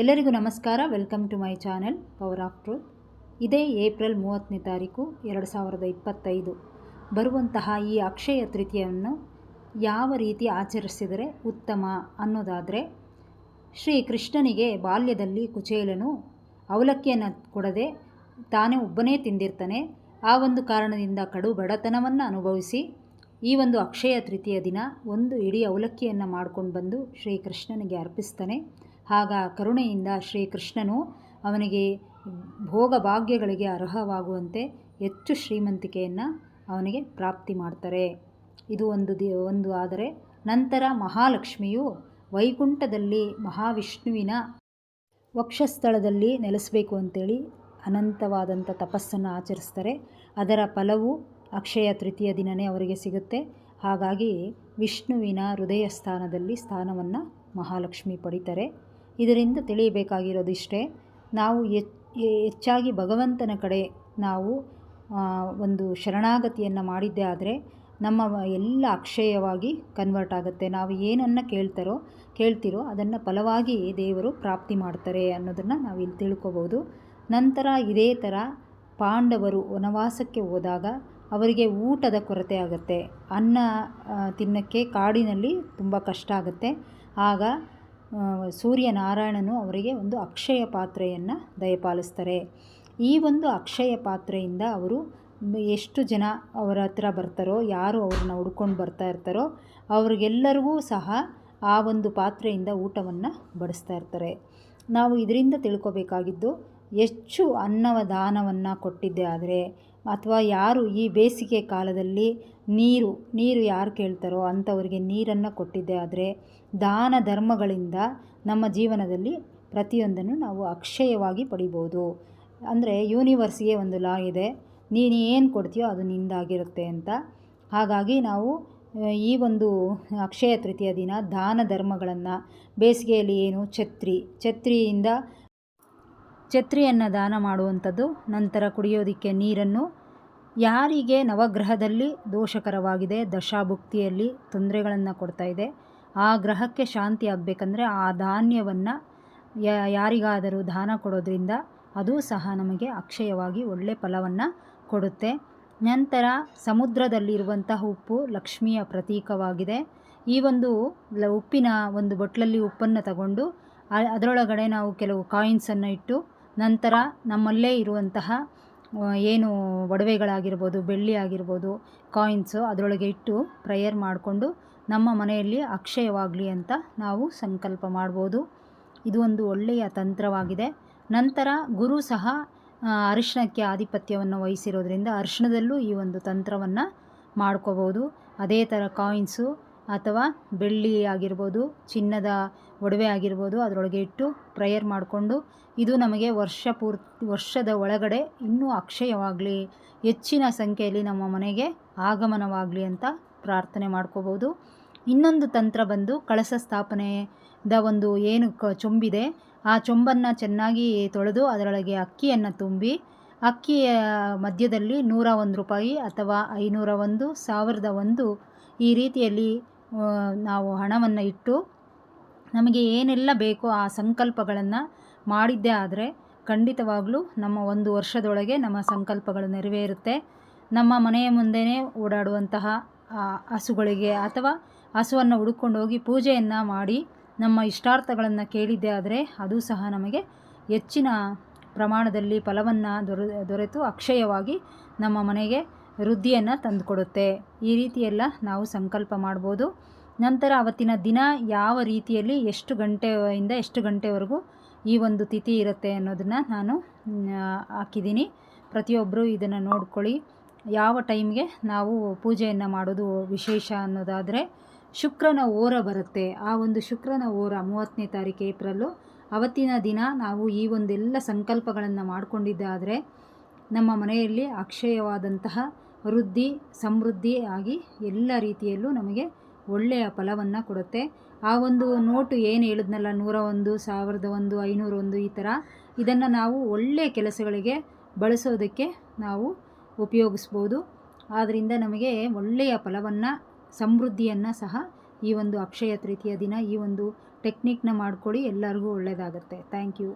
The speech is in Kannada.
ಎಲ್ಲರಿಗೂ ನಮಸ್ಕಾರ. Welcome to my channel power of truth ಇದೇ ಏಪ್ರಿಲ್ ಮೂವತ್ತನೇ ತಾರೀಕು, ಎರಡು ಸಾವಿರದ ಇಪ್ಪತ್ತೈದು. ಬರುವಂತಹ ಈ ಅಕ್ಷಯ ತೃತೀಯವನ್ನು ಯಾವ ರೀತಿ ಆಚರಿಸಿದರೆ ಉತ್ತಮ ಅನ್ನೋದಾದರೆ, ಶ್ರೀ ಕೃಷ್ಣನಿಗೆ ಬಾಲ್ಯದಲ್ಲಿ ಕುಚೇಲನು ಅವಲಕ್ಕಿಯನ್ನು ಕೊಡದೆ ತಾನೇ ಒಬ್ಬನೇ ತಿಂದಿರ್ತಾನೆ. ಆ ಒಂದು ಕಾರಣದಿಂದ ಕಡು ಬಡತನವನ್ನು ಅನುಭವಿಸಿ ಈ ಒಂದು ಅಕ್ಷಯ ತೃತೀಯ ದಿನ ಒಂದು ಇಡೀ ಅವಲಕ್ಕಿಯನ್ನು ಮಾಡ್ಕೊಂಡು ಬಂದು ಶ್ರೀಕೃಷ್ಣನಿಗೆ ಅರ್ಪಿಸ್ತಾನೆ. ಆಗ ಕರುಣೆಯಿಂದ ಶ್ರೀಕೃಷ್ಣನು ಅವನಿಗೆ ಭೋಗ ಭಾಗ್ಯಗಳಿಗೆ ಅರ್ಹವಾಗುವಂತೆ ಹೆಚ್ಚು ಶ್ರೀಮಂತಿಕೆಯನ್ನು ಅವನಿಗೆ ಪ್ರಾಪ್ತಿ ಮಾಡ್ತಾರೆ. ಇದು ಒಂದು ದಿ, ಒಂದು ಆದರೆ ನಂತರ ಮಹಾಲಕ್ಷ್ಮಿಯು ವೈಕುಂಠದಲ್ಲಿ ಮಹಾವಿಷ್ಣುವಿನ ವಕ್ಷಸ್ಥಳದಲ್ಲಿ ನೆಲೆಸಬೇಕು ಅಂತೇಳಿ ಅನಂತವಾದಂಥ ತಪಸ್ಸನ್ನು ಆಚರಿಸ್ತಾರೆ. ಅದರ ಫಲವು ಅಕ್ಷಯ ತೃತೀಯ ದಿನವೇ ಅವರಿಗೆ ಸಿಗುತ್ತೆ. ಹಾಗಾಗಿ ವಿಷ್ಣುವಿನ ಹೃದಯ ಸ್ಥಾನದಲ್ಲಿ ಸ್ಥಾನವನ್ನು ಮಹಾಲಕ್ಷ್ಮಿ ಪಡಿತಾರೆ. ಇದರಿಂದ ತಿಳಿಯಬೇಕಾಗಿರೋದಿಷ್ಟೇ. ನಾವು ಹೆಚ್ಚಾಗಿ ಭಗವಂತನ ಕಡೆ ನಾವು ಒಂದು ಶರಣಾಗತಿಯನ್ನು ಮಾಡಿದ್ದೇ ಆದರೆ ನಮ್ಮ ಎಲ್ಲ ಅಕ್ಷಯವಾಗಿ ಕನ್ವರ್ಟ್ ಆಗುತ್ತೆ. ನಾವು ಏನನ್ನು ಕೇಳ್ತಾರೋ, ಕೇಳ್ತಿರೋ ಅದನ್ನು ಫಲವಾಗಿ ದೇವರು ಪ್ರಾಪ್ತಿ ಮಾಡ್ತಾರೆ ಅನ್ನೋದನ್ನು ನಾವು ಇಲ್ಲಿ ತಿಳ್ಕೊಬೋದು. ನಂತರ ಇದೇ ಥರ ಪಾಂಡವರು ವನವಾಸಕ್ಕೆ ಹೋದಾಗ ಅವರಿಗೆ ಊಟದ ಕೊರತೆ ಆಗುತ್ತೆ. ಅನ್ನ ತಿನ್ನೋಕ್ಕೆ ಕಾಡಿನಲ್ಲಿ ತುಂಬ ಕಷ್ಟ ಆಗುತ್ತೆ. ಆಗ ಸೂರ್ಯನಾರಾಯಣನು ಅವರಿಗೆ ಒಂದು ಅಕ್ಷಯ ಪಾತ್ರೆಯನ್ನು ದಯಪಾಲಿಸ್ತಾರೆ. ಈ ಒಂದು ಅಕ್ಷಯ ಪಾತ್ರೆಯಿಂದ ಅವರು ಎಷ್ಟು ಜನ ಅವರ ಹತ್ರ ಬರ್ತಾರೋ, ಯಾರು ಅವ್ರನ್ನ ಹುಡ್ಕೊಂಡು ಬರ್ತಾ ಇರ್ತಾರೋ, ಅವ್ರಿಗೆಲ್ಲರಿಗೂ ಸಹ ಆ ಒಂದು ಪಾತ್ರೆಯಿಂದ ಊಟವನ್ನು ಬಡಿಸ್ತಾ ಇರ್ತಾರೆ. ನಾವು ಇದರಿಂದ ತಿಳ್ಕೊಬೇಕಾಗಿದ್ದು, ಹೆಚ್ಚು ಅನ್ನವ ದಾನವನ್ನು ಕೊಟ್ಟಿದ್ದೆ ಆದರೆ ಅಥವಾ ಯಾರು ಈ ಬೇಸಿಗೆ ಕಾಲದಲ್ಲಿ ನೀರು ನೀರು ಯಾರು ಕೇಳ್ತಾರೋ ಅಂಥವ್ರಿಗೆ ನೀರನ್ನು ಕೊಟ್ಟಿದ್ದೆ. ಆದರೆ ದಾನ ಧರ್ಮಗಳಿಂದ ನಮ್ಮ ಜೀವನದಲ್ಲಿ ಪ್ರತಿಯೊಂದನ್ನು ನಾವು ಅಕ್ಷಯವಾಗಿ ಪಡಿಬೋದು. ಅಂದರೆ ಯೂನಿವರ್ಸ್ಗೆ ಒಂದು ಲಾ ಇದೆ. ನೀನು ಏನು ಕೊಡ್ತೀಯೋ ಅದು ನಿಂದಾಗಿರುತ್ತೆ ಅಂತ. ಹಾಗಾಗಿ ನಾವು ಈ ಒಂದು ಅಕ್ಷಯ ತೃತೀಯ ದಿನ ದಾನ ಧರ್ಮಗಳನ್ನು ಬೇಸಿಗೆಯಲ್ಲಿ ಏನು? ಛತ್ರಿ. ಛತ್ರಿಯಿಂದ ಛತ್ರಿಯನ್ನು ದಾನ ಮಾಡುವಂಥದ್ದು, ನಂತರ ಕುಡಿಯೋದಕ್ಕೆ ನೀರನ್ನು ಯಾರಿಗೆ ನವಗ್ರಹದಲ್ಲಿ ದೋಷಕರವಾಗಿದೆ, ದಶಾಭುಕ್ತಿಯಲ್ಲಿ ತೊಂದರೆಗಳನ್ನು ಕೊಡ್ತಾ ಇದೆ, ಆ ಗ್ರಹಕ್ಕೆ ಶಾಂತಿ ಆಗಬೇಕಂದ್ರೆ ಆ ಧಾನ್ಯವನ್ನು ಯಾರಿಗಾದರೂ ದಾನ ಕೊಡೋದ್ರಿಂದ ಅದು ಸಹ ನಮಗೆ ಅಕ್ಷಯವಾಗಿ ಒಳ್ಳೆಯ ಫಲವನ್ನು ಕೊಡುತ್ತೆ. ನಂತರ ಸಮುದ್ರದಲ್ಲಿರುವಂತಹ ಉಪ್ಪು ಲಕ್ಷ್ಮಿಯ ಪ್ರತೀಕವಾಗಿದೆ. ಈ ಒಂದು ಉಪ್ಪಿನ ಒಂದು ಬೊಟ್ಲಲ್ಲಿ ಉಪ್ಪನ್ನು ತಗೊಂಡು ಅದರೊಳಗಡೆ ನಾವು ಕೆಲವು ಕಾಯಿನ್ಸನ್ನು ಇಟ್ಟು ನಂತರ ನಮ್ಮಲ್ಲೇ ಇರುವಂತಹ ಏನು ಒಡವೆಗಳಾಗಿರ್ಬೋದು, ಬೆಳ್ಳಿ ಆಗಿರ್ಬೋದು ಕಾಯಿನ್ಸು ಅದರೊಳಗೆ ಇಟ್ಟು ಪ್ರೇಯರ್ ಮಾಡಿಕೊಂಡು ನಮ್ಮ ಮನೆಯಲ್ಲಿ ಅಕ್ಷಯವಾಗಲಿ ಅಂತ ನಾವು ಸಂಕಲ್ಪ ಮಾಡ್ಬೋದು. ಇದು ಒಂದು ಒಳ್ಳೆಯ ತಂತ್ರವಾಗಿದೆ. ನಂತರ ಗುರು ಸಹ ಅರಿಶಿಣಕ್ಕೆ ಆಧಿಪತ್ಯವನ್ನು ವಹಿಸಿರೋದ್ರಿಂದ ಅರಿಶಿಣದಲ್ಲೂ ಈ ಒಂದು ತಂತ್ರವನ್ನು ಮಾಡ್ಕೋಬೋದು. ಅದೇ ಥರ ಕಾಯಿನ್ಸು ಅಥವಾ ಬೆಳ್ಳಿ ಆಗಿರ್ಬೋದು, ಚಿನ್ನದ ಒಡವೆ ಆಗಿರ್ಬೋದು, ಅದರೊಳಗೆ ಇಟ್ಟು ಪ್ರೇಯರ್ ಮಾಡಿಕೊಂಡು ಇದು ನಮಗೆ ವರ್ಷ ಪೂರ್ತಿ, ವರ್ಷದ ಒಳಗಡೆ ಇನ್ನೂ ಅಕ್ಷಯವಾಗಲಿ, ಹೆಚ್ಚಿನ ಸಂಖ್ಯೆಯಲ್ಲಿ ನಮ್ಮ ಮನೆಗೆ ಆಗಮನವಾಗಲಿ ಅಂತ ಪ್ರಾರ್ಥನೆ ಮಾಡ್ಕೋಬೋದು ಇನ್ನೊಂದು ತಂತ್ರ ಬಂದು ಕಳಸ ಸ್ಥಾಪನೆದ ಒಂದು ಏನು ಕ, ಚೊಂಬಿದೆ. ಆ ಚೊಂಬನ್ನು ಚೆನ್ನಾಗಿ ತೊಳೆದು ಅದರೊಳಗೆ ಅಕ್ಕಿಯನ್ನು ತುಂಬಿ, ಅಕ್ಕಿಯ ಮಧ್ಯದಲ್ಲಿ ನೂರ ಒಂದು ರೂಪಾಯಿ ಅಥವಾ ಐನೂರ ಒಂದು, ಸಾವಿರದ ಒಂದು ಈ ರೀತಿಯಲ್ಲಿ ನಾವು ಹಣವನ್ನು ಇಟ್ಟು ನಮಗೆ ಏನೆಲ್ಲ ಬೇಕೋ ಆ ಸಂಕಲ್ಪಗಳನ್ನು ಮಾಡಿದ್ದೇ ಆದರೆ ಖಂಡಿತವಾಗಲೂ ನಮ್ಮ ಒಂದು ವರ್ಷದೊಳಗೆ ನಮ್ಮ ಸಂಕಲ್ಪಗಳು ನೆರವೇರುತ್ತೆ. ನಮ್ಮ ಮನೆಯ ಮುಂದೆಯೇ ಓಡಾಡುವಂತಹ ಹಸುಗಳಿಗೆ ಅಥವಾ ಹಸುವನ್ನು ಹುಡುಕೊಂಡು ಹೋಗಿ ಪೂಜೆಯನ್ನು ಮಾಡಿ ನಮ್ಮ ಇಷ್ಟಾರ್ಥಗಳನ್ನು ಕೇಳಿದ್ದೇ ಆದರೆ ಅದು ಸಹ ನಮಗೆ ಹೆಚ್ಚಿನ ಪ್ರಮಾಣದಲ್ಲಿ ಫಲವನ್ನು ದೊರೆ, ದೊರೆತು ಅಕ್ಷಯವಾಗಿ ನಮ್ಮ ಮನೆಗೆ ವೃದ್ಧಿಯನ್ನು ತಂದುಕೊಡುತ್ತೆ. ಈ ರೀತಿಯೆಲ್ಲ ನಾವು ಸಂಕಲ್ಪ ಮಾಡ್ಬೋದು. ನಂತರ ಅವತ್ತಿನ ದಿನ ಯಾವ ರೀತಿಯಲ್ಲಿ ಎಷ್ಟು ಗಂಟೆಯಿಂದ ಎಷ್ಟು ಗಂಟೆವರೆಗೂ ಈ ಒಂದು ತಿಥಿ ಇರುತ್ತೆ ಅನ್ನೋದನ್ನು ನಾನು ಹಾಕಿದ್ದೀನಿ. ಪ್ರತಿಯೊಬ್ಬರು ಇದನ್ನು ನೋಡ್ಕೊಳ್ಳಿ. ಯಾವ ಟೈಮ್ಗೆ ನಾವು ಪೂಜೆಯನ್ನು ಮಾಡೋದು ವಿಶೇಷ ಅನ್ನೋದಾದರೆ ಶುಕ್ರನ ಓರ ಬರುತ್ತೆ. ಆ ಒಂದು ಶುಕ್ರನ ಓರ ಮೂವತ್ತನೇ ತಾರೀಕು ಏಪ್ರಿಲ್ಲು ಅವತ್ತಿನ ದಿನ ನಾವು ಈ ಒಂದೆಲ್ಲ ಸಂಕಲ್ಪಗಳನ್ನು ಮಾಡಿಕೊಂಡಿದ್ದಾದರೆ ನಮ್ಮ ಮನೆಯಲ್ಲಿ ಅಕ್ಷಯವಾದಂತಹ ವೃದ್ಧಿ, ಸಮೃದ್ಧಿ ಆಗಿ ಎಲ್ಲ ರೀತಿಯಲ್ಲೂ ನಮಗೆ ಒಳ್ಳೆಯ ಫಲವನ್ನು ಕೊಡುತ್ತೆ. ಆ ಒಂದು ನೋಟು ಏನು ಹೇಳಿದ್ನಲ್ಲ, ನೂರ ಒಂದು, ಸಾವಿರದ ಒಂದು, ಐನೂರ ಒಂದು ಈ ಥರ ಇದನ್ನು ನಾವು ಒಳ್ಳೆಯ ಕೆಲಸಗಳಿಗೆ ಬಳಸೋದಕ್ಕೆ ನಾವು ಉಪಯೋಗಿಸ್ಬೋದು. ಆದ್ದರಿಂದ ನಮಗೆ ಒಳ್ಳೆಯ ಫಲವನ್ನು, ಸಮೃದ್ಧಿಯನ್ನು ಸಹ ಈ ಒಂದು ಅಕ್ಷಯ ತೃತೀಯ ದಿನ ಈ ಒಂದು ಟೆಕ್ನಿಕ್ನ ಮಾಡ್ಕೊಳ್ಳಿ ಎಲ್ಲರಿಗೂ ಒಳ್ಳೆಯದಾಗುತ್ತೆ ಥ್ಯಾಂಕ್ ಯು.